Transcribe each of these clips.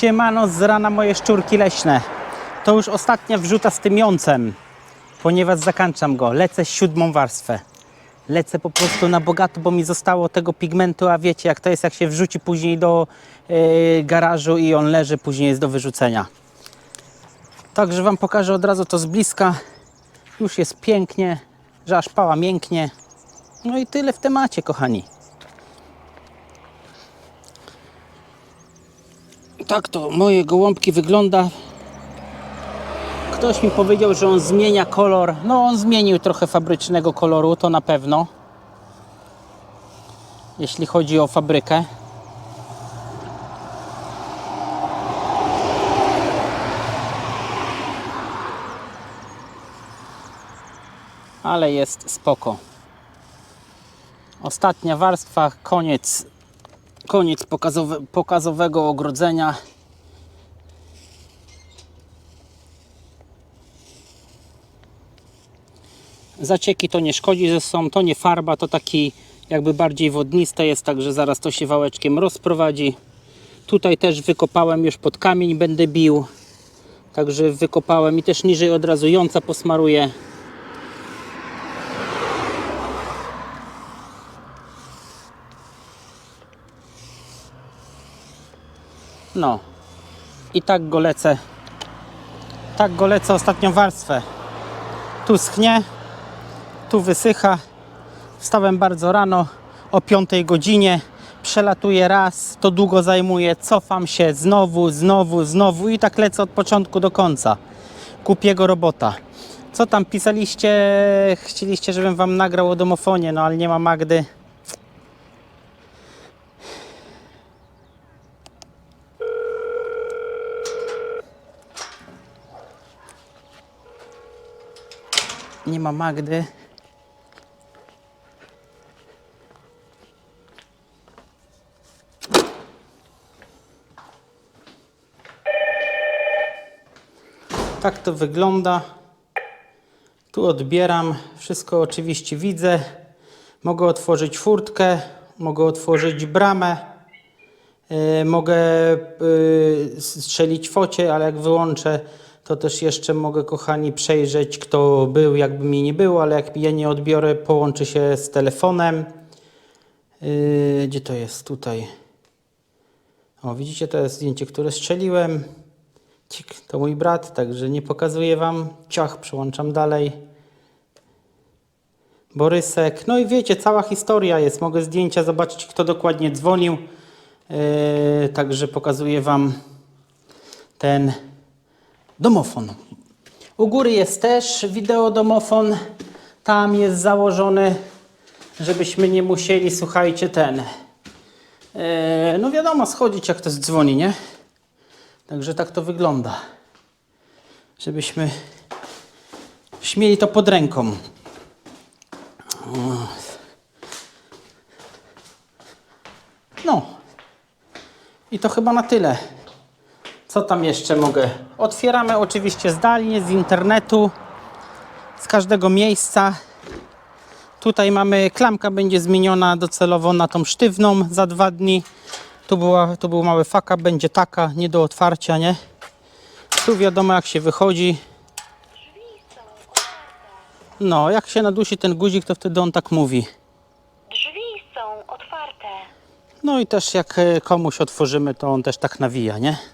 Siemano z rana moje szczurki leśne. To już ostatnia wrzuta z tym jącem, ponieważ zakończam go. Lecę siódmą warstwę. Lecę po prostu na bogato, bo mi zostało tego pigmentu, a wiecie jak to jest, jak się wrzuci później do yy, garażu i on leży, później jest do wyrzucenia. Także Wam pokażę od razu to z bliska. Już jest pięknie, że aż pała mięknie. No i tyle w temacie, kochani. Tak to moje gołąbki wygląda. Ktoś mi powiedział, że on zmienia kolor. No on zmienił trochę fabrycznego koloru, to na pewno. Jeśli chodzi o fabrykę. Ale jest spoko. Ostatnia warstwa, koniec koniec pokazowe, pokazowego ogrodzenia. Zacieki to nie szkodzi, że są, to nie farba, to taki jakby bardziej wodniste jest, także zaraz to się wałeczkiem rozprowadzi. Tutaj też wykopałem już pod kamień, będę bił. Także wykopałem i też niżej od razu jąca posmaruję. No. I tak go lecę. Tak go lecę ostatnią warstwę. Tu schnie, tu wysycha. Wstałem bardzo rano o 5 godzinie. Przelatuję raz, to długo zajmuje, cofam się znowu, znowu, znowu i tak lecę od początku do końca. Kupiego robota. Co tam pisaliście? Chcieliście, żebym wam nagrał o domofonie, no ale nie ma Magdy. Nie ma Magdy. Tak to wygląda. Tu odbieram. Wszystko oczywiście widzę. Mogę otworzyć furtkę, mogę otworzyć bramę. Yy, mogę yy, strzelić focie, ale jak wyłączę, to też jeszcze mogę, kochani, przejrzeć, kto był, jakby mi nie było, ale jak ja nie odbiorę, połączy się z telefonem. Yy, gdzie to jest? Tutaj. O, widzicie, to jest zdjęcie, które strzeliłem. Cik, to mój brat, także nie pokazuję Wam. Ciach, przełączam dalej. Borysek. No i wiecie, cała historia jest. Mogę zdjęcia zobaczyć, kto dokładnie dzwonił. Yy, także pokazuję Wam ten domofon. U góry jest też wideodomofon. Tam jest założony, żebyśmy nie musieli, słuchajcie, ten. Yy, no wiadomo, schodzić jak to dzwoni, nie? Także tak to wygląda. Żebyśmy śmieli to pod ręką. No. I to chyba na tyle. Co tam jeszcze mogę? Otwieramy oczywiście zdalnie z internetu, z każdego miejsca. Tutaj mamy, klamka będzie zmieniona docelowo na tą sztywną za dwa dni. Tu, była, tu był mały faka, będzie taka, nie do otwarcia, nie? Tu wiadomo jak się wychodzi. No, jak się nadusi ten guzik, to wtedy on tak mówi. Drzwi są otwarte. No i też jak e, komuś otworzymy, to on też tak nawija, nie?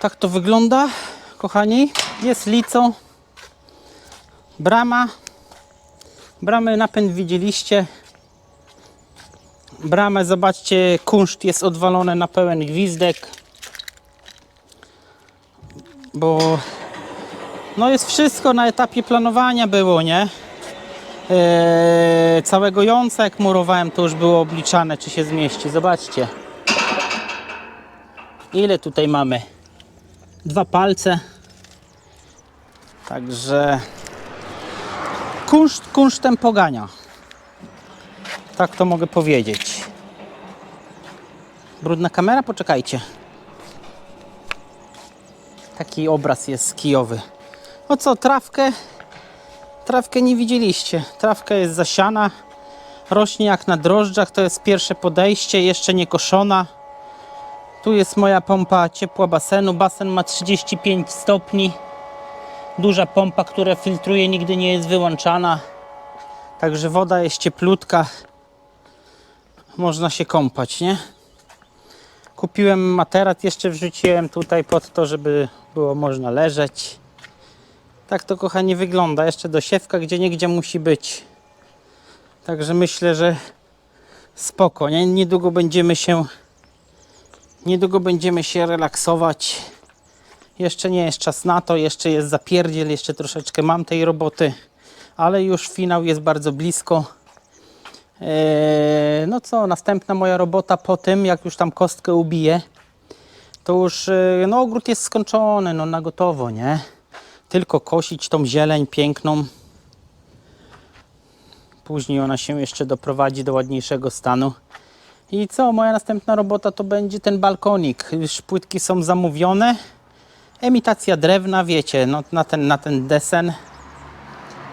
Tak to wygląda, kochani. Jest lico. Brama. Bramy napęd widzieliście. Bramę, zobaczcie, kunszt jest odwalony na pełen gwizdek. Bo no jest wszystko na etapie planowania było, nie? Eee, całego jąca jak murowałem to już było obliczane czy się zmieści. Zobaczcie. Ile tutaj mamy? Dwa palce. Także kunszt kunsztem pogania. Tak to mogę powiedzieć. Brudna kamera? Poczekajcie. Taki obraz jest kijowy. O co, trawkę? Trawkę nie widzieliście. Trawka jest zasiana. Rośnie jak na drożdżach. To jest pierwsze podejście, jeszcze nie koszona. Tu jest moja pompa ciepła basenu. Basen ma 35 stopni. Duża pompa, która filtruje, nigdy nie jest wyłączana. Także woda jest cieplutka. Można się kąpać, nie? Kupiłem materac, jeszcze wrzuciłem tutaj pod to, żeby było można leżeć. Tak to kochanie wygląda. Jeszcze dosiewka gdzie niegdzie musi być. Także myślę, że spoko. Nie? Niedługo będziemy się niedługo będziemy się relaksować. Jeszcze nie jest czas na to, jeszcze jest zapierdziel, jeszcze troszeczkę mam tej roboty, ale już finał jest bardzo blisko. Eee, no co, następna moja robota po tym, jak już tam kostkę ubiję, to już e, no, ogród jest skończony, no na gotowo, nie? Tylko kosić tą zieleń piękną. Później ona się jeszcze doprowadzi do ładniejszego stanu. I co, moja następna robota to będzie ten balkonik. Już płytki są zamówione. Emitacja drewna, wiecie, no, na, ten, na ten desen.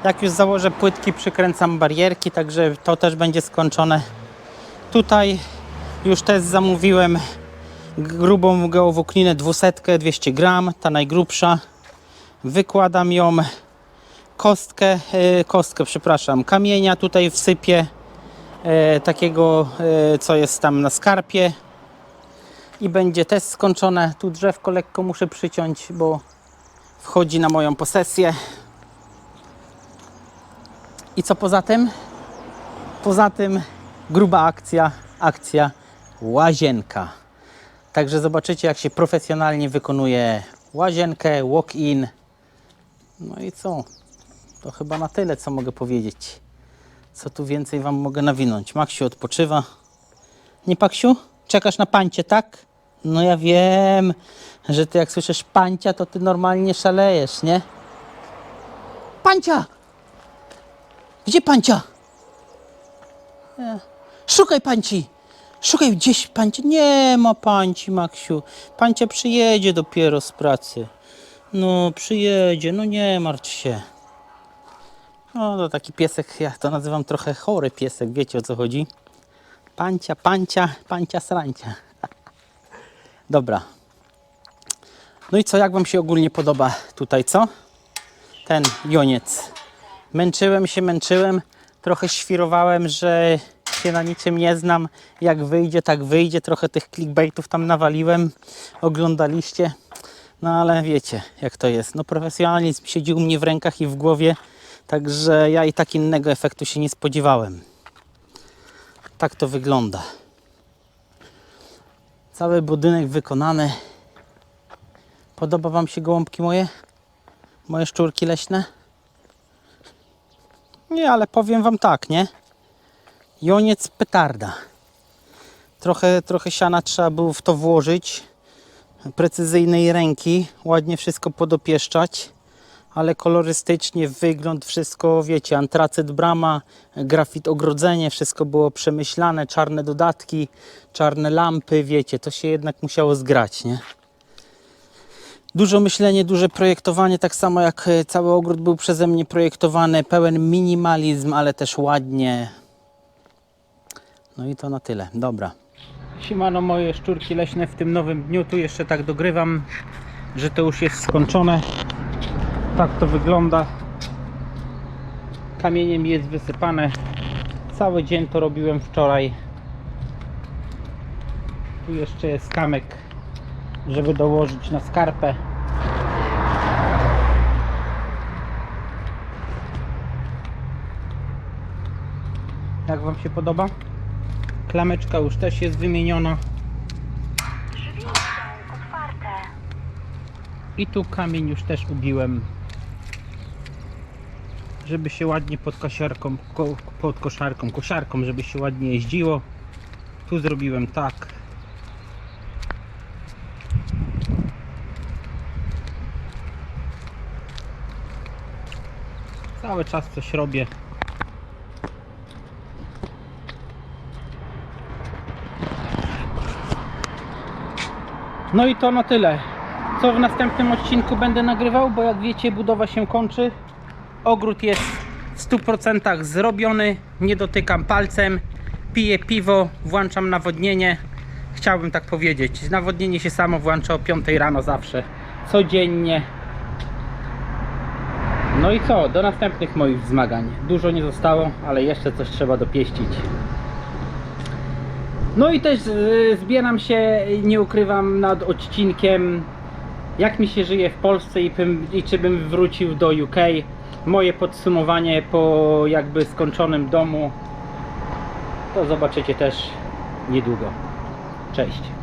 Jak już założę płytki, przykręcam barierki, także to też będzie skończone. Tutaj już też zamówiłem grubą geowłókninę 200, 200 gram, ta najgrubsza. Wykładam ją, kostkę, e, kostkę, przepraszam, kamienia tutaj wsypię, takiego, e, co jest tam na skarpie. I będzie też skończone. Tu drzewko lekko muszę przyciąć, bo wchodzi na moją posesję. I co poza tym? Poza tym gruba akcja, akcja łazienka. Także zobaczycie, jak się profesjonalnie wykonuje łazienkę, walk-in. No i co? To chyba na tyle, co mogę powiedzieć. Co tu więcej Wam mogę nawinąć? Maksiu odpoczywa. Nie, Paksiu? Czekasz na pancie, tak? No ja wiem, że ty jak słyszysz pancia, to ty normalnie szalejesz, nie? Pancia! Gdzie pancia? Nie. Szukaj panci! Szukaj gdzieś panci. Nie ma panci, Maksiu. Pancia przyjedzie dopiero z pracy. No, przyjedzie, no nie martw się. No, to taki piesek, ja to nazywam trochę chory piesek, wiecie o co chodzi. Pancia, pancia, pancia, srancia. Dobra. No i co, jak Wam się ogólnie podoba tutaj, co? Ten joniec. Męczyłem się, męczyłem. Trochę świrowałem, że się na niczym nie znam. Jak wyjdzie, tak wyjdzie. Trochę tych clickbaitów tam nawaliłem. Oglądaliście. No ale wiecie, jak to jest. No profesjonalizm siedzi u mnie w rękach i w głowie. Także ja i tak innego efektu się nie spodziewałem. Tak to wygląda. Cały budynek wykonany. Podoba Wam się gołąbki moje? Moje szczurki leśne? Nie, ale powiem Wam tak, nie? Joniec petarda. Trochę, trochę siana trzeba było w to włożyć. Precyzyjnej ręki. Ładnie wszystko podopieszczać. Ale kolorystycznie wygląd, wszystko wiecie, antracyt brama, grafit ogrodzenie, wszystko było przemyślane, czarne dodatki, czarne lampy, wiecie, to się jednak musiało zgrać, nie? Dużo myślenie, duże projektowanie, tak samo jak e, cały ogród był przeze mnie projektowany, pełen minimalizm, ale też ładnie. No i to na tyle, dobra. Siemano moje szczurki leśne w tym nowym dniu, tu jeszcze tak dogrywam, że to już jest skończone. Tak to wygląda. Kamieniem jest wysypane. Cały dzień to robiłem wczoraj. Tu jeszcze jest kamek, żeby dołożyć na skarpę. Jak Wam się podoba? Klameczka już też jest wymieniona. I tu kamień już też ubiłem. Żeby się ładnie pod kosiarką, ko, pod koszarką, kosiarką, żeby się ładnie jeździło. Tu zrobiłem tak. Cały czas coś robię. No i to na tyle. Co w następnym odcinku będę nagrywał, bo jak wiecie, budowa się kończy. Ogród jest w 100% zrobiony. Nie dotykam palcem. Piję piwo, włączam nawodnienie. chciałbym tak powiedzieć. Nawodnienie się samo włącza o 5 rano zawsze. Codziennie. No i co? Do następnych moich zmagań. Dużo nie zostało, ale jeszcze coś trzeba dopieścić. No i też y, zbieram się, nie ukrywam, nad odcinkiem jak mi się żyje w Polsce i, pym, i czy bym wrócił do UK. Moje podsumowanie po jakby skończonym domu to zobaczycie też niedługo. Cześć.